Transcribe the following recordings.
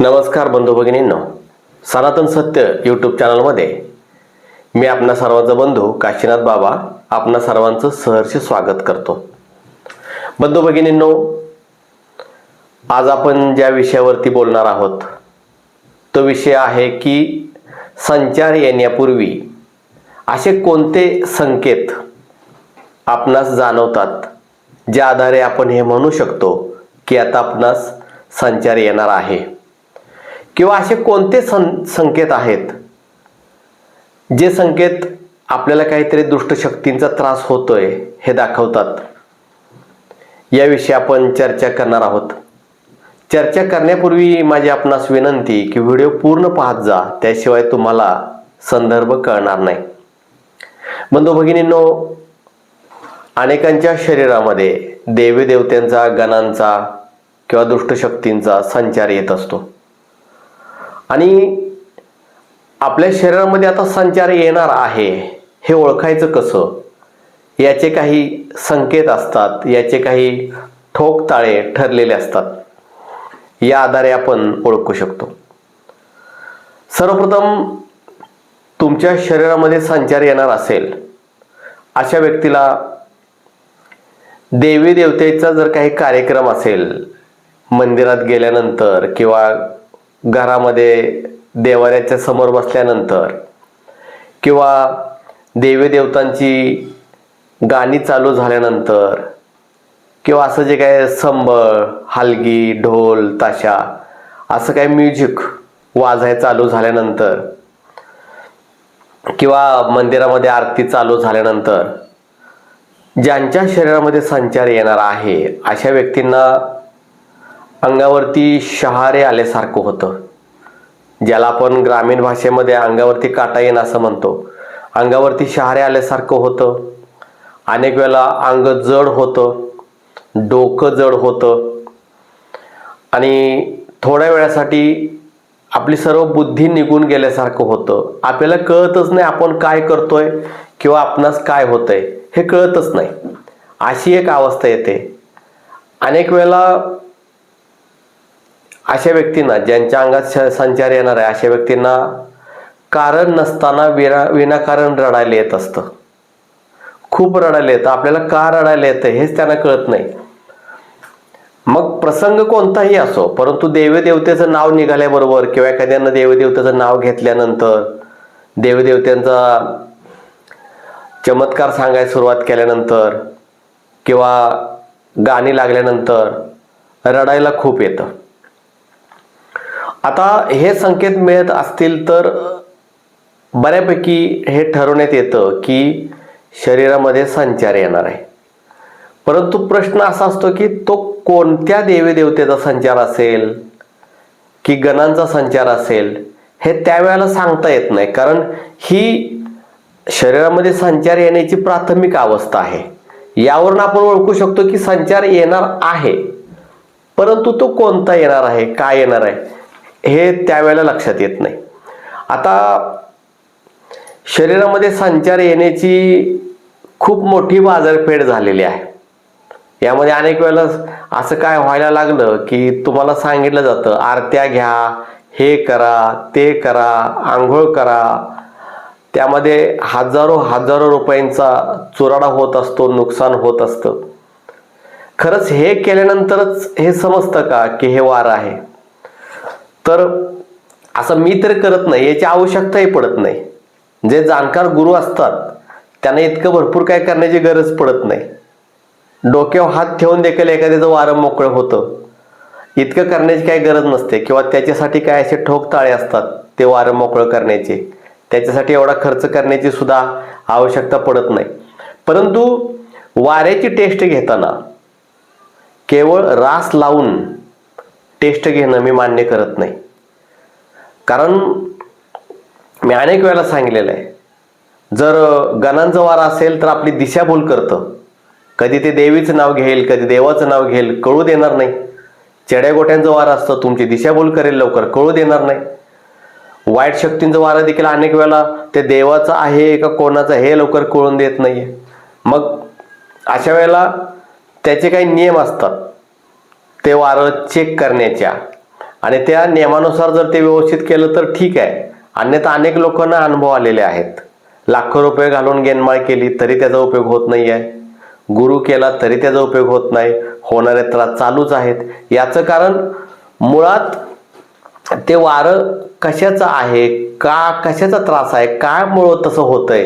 नमस्कार बंधू भगिनींनो सनातन सत्य यूट्यूब चॅनलमध्ये मी आपणा सर्वांचा बंधू काशीनाथ बाबा आपणा सर्वांचं सहर्ष स्वागत करतो. बंधू भगिनींनो आज आपण ज्या विषयावरती बोलणार आहोत तो विषय आहे की संचार येण्यापूर्वी असे कोणते संकेत आपणास जाणवतात ज्या आधारे आपण हे म्हणू शकतो की आता आपणास संचार येणार आहे? किंवा असे कोणते सं संकेत आहेत? जे संकेत आपल्याला काहीतरी दुष्ट शक्तींचा त्रास होतोय हे दाखवतात. याविषयी आपण चर्चा करणार आहोत. चर्चा करण्यापूर्वी माझी आपणास विनंती की व्हिडिओ पूर्ण पाहत जा त्याशिवाय तुम्हाला संदर्भ कळणार नाही. बंधू भगिनींनो अनेकांच्या शरीरामध्ये देवी देवतेंचा गणांचा किंवा दुष्ट शक्तींचा संचार येत असतो. आणि आपल्या शरीरामध्ये आता संचार येणार आहे हे ओळखायचं कसं? याचे काही संकेत असतात याचे काही ठोक ताळे ठरलेले असतात. या आधारे आपण ओळखू शकतो. सर्वप्रथम तुमच्या शरीरामध्ये संचार येणार असेल. अशा व्यक्तीला देवी देवतेचा जर काही कार्यक्रम असेल मंदिरात गेल्यानंतर किंवा घरामध्ये देवाऱ्याच्या समोर बसल्यानंतर किंवा देवी देवतांची गाणी चालू झाल्यानंतर किंवा असं जे काय संबळ हलगी ढोल ताशा असं काय म्युझिक वाजाय चालू झाल्यानंतर किंवा मंदिरामध्ये आरती चालू झाल्यानंतर ज्यांच्या शरीरामध्ये संचार येणार आहे अशा व्यक्तींना अंगावरती शहारे आल्यासारखं होतं. ज्याला आपण ग्रामीण भाषेमध्ये अंगावरती काटा येणं असं म्हणतो. अंगावरती शहारे आल्यासारखं होतं. अनेक वेळेला अंग जड होतं. डोकं जड होतं. आणि थोड्या वेळासाठी आपली सर्व बुद्धी निघून गेल्यासारखं होतं. आपल्याला कळतच नाही आपण काय करतोय किंवा आपणास काय होतंय. हे कळतच नाही. अशी एक अवस्था येते. अनेक वेळेला अशा व्यक्तींना ज्यांच्या अंगात श- संचार येणार आहे अशा व्यक्तींना कारण नसताना विना विनाकारण रडायला येत असतं. खूप रडायला येतं. आपल्याला का रडायला येतं हेच त्यांना कळत नाही. मग प्रसंग कोणताही असो परंतु देवदेवतेचं नाव निघाल्याबरोबर किंवा एखाद्यानं देवदेवतेचं नाव घेतल्यानंतर देवदेवत्यांचा चमत्कार सांगायला सुरुवात केल्यानंतर किंवा गाणी लागल्यानंतर रडायला खूप येतं. आता हे संकेत मिळत असतील तर बऱ्यापैकी हे ठरवण्यात येतं की शरीरामध्ये संचार येणार आहे. परंतु प्रश्न असा असतो की तो कोणत्या देवीदेवतेचा संचार असेल की गणांचा संचार असेल हे त्यावेळेला सांगता येत नाही. कारण ही शरीरामध्ये संचार येण्याची प्राथमिक अवस्था आहे. यावरून आपण ओळखू शकतो की संचार येणार आहे. परंतु तो कोणता येणार आहे काय येणार आहे हे त्यावेळेला लक्षात येत नाही. आता शरीरामध्ये संचार येण्याची खूप मोठी बाजारपेठ झालेली आहे. यामध्ये अनेक वेळेला असं काय व्हायला लागलं की तुम्हाला सांगितलं जातं आरत्या घ्या हे करा ते करा आंघोळ करा. त्यामध्ये हजारो हजारो रुपयांचा चुराडा होत असतो नुकसान होत असतं. खरंच हे केल्यानंतरच हे समजतं का की हे वार आहे? तर असं मी तर करत नाही याची आवश्यकताही पडत नाही. जे जाणकार गुरु असतात त्यांना इतकं भरपूर काय करण्याची गरज पडत नाही. डोक्यावर हात ठेवून देखील एखाद्याचं वारं मोकळं होतं. इतकं करण्याची काही गरज नसते किंवा त्याच्यासाठी काय असे ठोक ताळे असतात ते वारं मोकळं करण्याचे. त्याच्यासाठी एवढा खर्च करण्याची सुद्धा आवश्यकता पडत नाही. परंतु वाऱ्याची टेस्ट घेताना केवळ रास लावून टेस्ट घेणं मी मान्य करत नाही. कारण मी अनेक वेळेला सांगितलेलं आहे. जर गणांचं वार असेल तर आपली दिशाभूल करतं. कधी ते देवीचं नाव घेईल कधी देवाचं नाव घेईल कळू देणार नाही. चेड्या गोट्यांचं वारं असतं तुमची दिशाभूल करेल लवकर कळू देणार नाही. वाईट शक्तींचं वारं देखील अनेक वेळेला ते देवाचं आहे का कोणाचं हे लवकर कळून देत नाही मग अशा वेळेला त्याचे काही नियम असतात. ते वारं चेक करण्याच्या. आणि त्या नियमानुसार जर ते व्यवस्थित केलं तर ठीक आहे. अन्यथा अनेक लोकांना अनुभव आलेले आहेत. लाखो रुपये घालून गेनमाळ केली तरी त्याचा उपयोग होत नाही आहे गुरु केला तरी त्याचा उपयोग होत नाही. होणारे त्रास चालूच आहेत. याचं कारण मुळात ते वारं कशाचं आहे? का कशाचा त्रास आहे? काय मुळं तसं होतंय?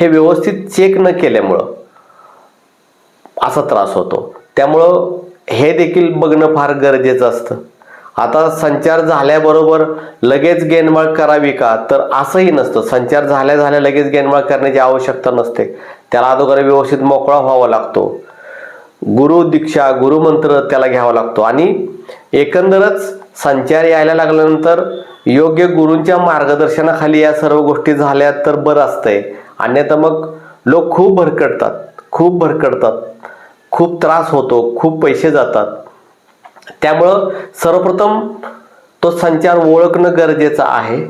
हे व्यवस्थित चेक न केल्यामुळं असा त्रास होतो. त्यामुळं हे देखील बघणं फार गरजेचं असतं. आता संचार झाल्याबरोबर लगेच गेनमाळ करावी का? तर असंही नसतं. संचार झाल्या झाल्या लगेच गेनमाळ करण्याची आवश्यकता नसते. त्याला अगोदर व्यवस्थित मोकळा व्हावा लागतो. गुरु दीक्षा गुरुमंत्र त्याला घ्यावा लागतो. आणि एकंदरच संचार यायला लागल्यानंतर योग्य गुरूंच्या मार्गदर्शनाखाली या सर्व गोष्टी झाल्या तर बरं असतंय. अन्यथा मग लोक खूप भरकटतात. खूप भरकटतात. खूप त्रास होतो खूप पैसे जातात. त्यामुळं सर्वप्रथम तो संचार ओळखणं गरजेचं आहे.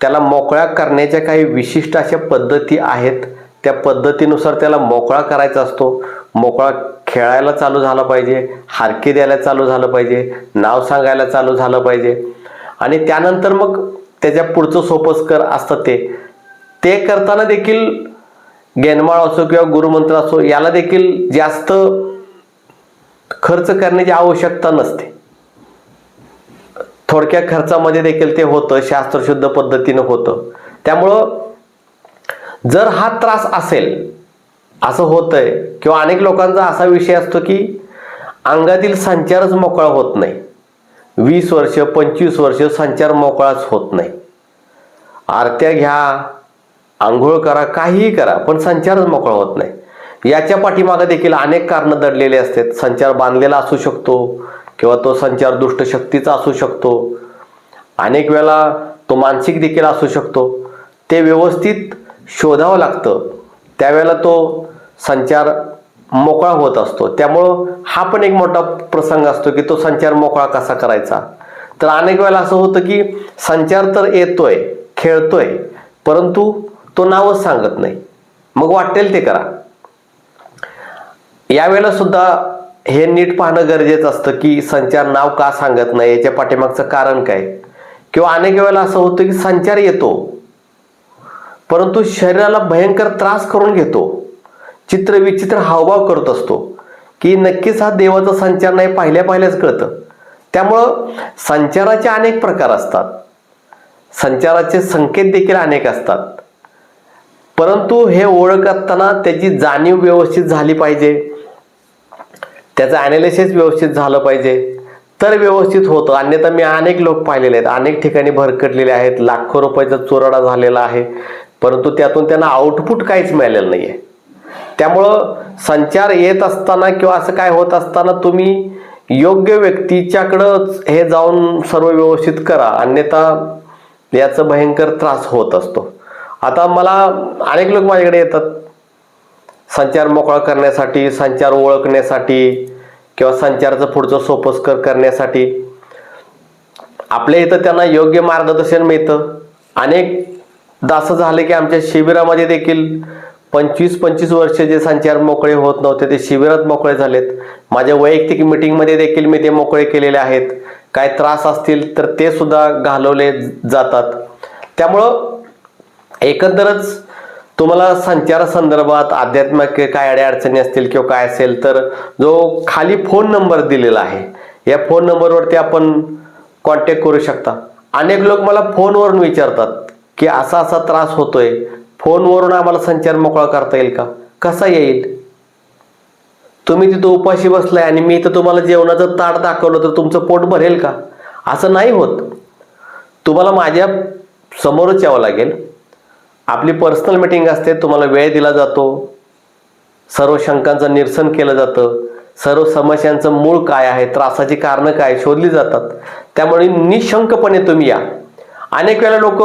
त्याला मोकळा करण्याच्या काही विशिष्ट अशा पद्धती आहेत. त्या पद्धतीनुसार त्याला मोकळा करायचा असतो. मोकळा खेळायला चालू झाला पाहिजे हारके द्यायला चालू झालं पाहिजे नाव सांगायला चालू झालं पाहिजे. आणि त्यानंतर मग त्याच्या पुढचं सोपस्कर असतं ते. ते करताना देखील गेनमाळ असो किंवा गुरुमंत्र असो याला देखील जास्त खर्च करण्याची आवश्यकता नसते. थोडक्या खर्चामध्ये देखील ते होतं शास्त्रशुद्ध पद्धतीनं होतं. त्यामुळं जर हा त्रास असेल असं होतंय किंवा अनेक लोकांचा असा विषय असतो की अंगातील संचारच मोकळा होत नाही. वीस वर्ष पंचवीस वर्ष संचार मोकळाच होत नाही. आरत्या घ्या आंघोळ करा काहीही करा पण संचारच मोकळा होत नाही. याच्या पाठीमागे देखील अनेक कारणं दडलेली असतात. संचार बांधलेला असू शकतो किंवा तो संचार दुष्ट शक्तीचा असू शकतो. अनेक वेळा तो मानसिक देखील असू शकतो. ते व्यवस्थित शोधावं लागतं. त्यावेळेला तो संचार मोकळा होत असतो. त्यामुळं हा पण एक मोठा प्रसंग असतो की तो संचार मोकळा कसा करायचा? तर अनेक वेळेला असं होतं की संचार तर येतोय खेळतोय परंतु तो नावच सांगत नाही. मग वाटेल ते करा. यावेळेला सुद्धा हे नीट पाहणं गरजेचं असतं की संचार नाव का सांगत नाही याच्या पाठीमागचं कारण काय? किंवा अनेक वेळेला असं होतं की संचार येतो परंतु शरीराला भयंकर त्रास करून घेतो. चित्रविचित्र हावभाव करत असतो की नक्कीच हा देवाचा संचार नाही पाहिल्या पाहिल्याच कळतं. त्यामुळं संचाराचे अनेक प्रकार असतात. संचाराचे संकेत देखील अनेक असतात. परंतु हे ओळखताना त्याची जाणीव व्यवस्थित झाली पाहिजे. त्याचं ॲनालिसिस व्यवस्थित झालं पाहिजे. तर व्यवस्थित होतं. अन्यथा मी अनेक लोक पाहिलेले आहेत. अनेक ठिकाणी भरकटलेले आहेत. लाखो रुपयाचा चोरडा झालेला आहे. परंतु त्यातून त्यांना आउटपुट काहीच मिळालेलं नाही आहे त्यामुळं संचार येत असताना किंवा असं काय होत असताना तुम्ही योग्य व्यक्तीच्याकडंच हे जाऊन सर्व व्यवस्थित करा. अन्यथा याचा भयंकर त्रास होत असतो. आता मला अनेक लोक माझ्याकडे येतात. संचार मोकळा करण्यासाठी संचार ओळखण्यासाठी किंवा संचाराचं पुढचं सोपस्कर करण्यासाठी. आपल्या इथं त्यांना योग्य मार्गदर्शन मिळतं. अनेक असं झाले की आमच्या शिबिरामध्ये देखील पंचवीस पंचवीस वर्ष जे संचार मोकळे होत नव्हते ते शिबिरात मोकळे झालेत. माझ्या वैयक्तिक मिटिंगमध्ये देखील मी ते मोकळे केलेले आहेत. काय त्रास असतील तर ते सुद्धा घालवले जातात. त्यामुळं एकंदरच तुम्हाला संचार संदर्भात आध्यात्मिक काय अडे अडचणी असतील किंवा काय असेल तर जो खाली फोन नंबर दिलेला आहे या फोन नंबरवरती आपण कॉन्टॅक्ट करू शकता. अनेक लोक मला फोनवरून विचारतात की असा असा त्रास होतोय फोनवरून आम्हाला संचार मोकळा करता येईल का? कसा येईल? तुम्ही तिथं उपाशी बसलाय आणि मी इथं तुम्हाला जेवणाचं ताट दाखवलं तर तुमचं पोट भरेल का? असं नाही होत. तुम्हाला माझ्या समोरच यावं लागेल. आपली पर्सनल मिटिंग असते तुम्हाला वेळ दिला जातो. सर्व शंकांचं निरसन केलं जातं. सर्व समस्यांचं मूळ काय आहे त्रासाची कारणं काय शोधली जातात. त्यामुळे निशंकपणे तुम्ही या. अनेक वेळा लोक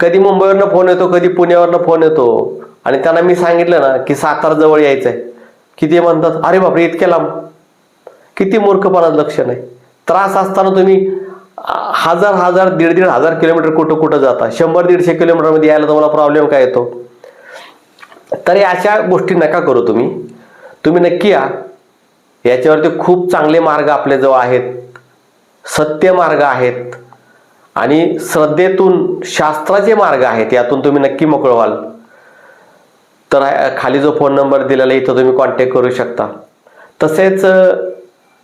कधी मुंबईवरनं फोन येतो कधी पुण्यावरनं फोन येतो. आणि त्यांना मी सांगितलं ना की सातारा जवळ यायचं आहे किती म्हणतात अरे बापरे इतक्या लांब. किती मूर्खपणाचं लक्षण आहे. त्रास असताना तुम्ही हजार हजार दीड दीड हजार किलोमीटर कुठं कुठं जाता? शंभर दीडशे किलोमीटरमध्ये यायला तुम्हाला प्रॉब्लेम काय येतो? तर या अशा गोष्टी नका करू तुम्ही. तुम्ही नक्की या. याच्यावरती खूप चांगले मार्ग आपल्याजवळ आहेत. सत्य मार्ग आहेत. आणि श्रद्धेतून शास्त्राचे मार्ग आहेत. यातून तुम्ही नक्की मोकळ व्हाल. तर खाली जो फोन नंबर दिलेला आहे इथं तुम्ही कॉन्टॅक्ट करू शकता. तसेच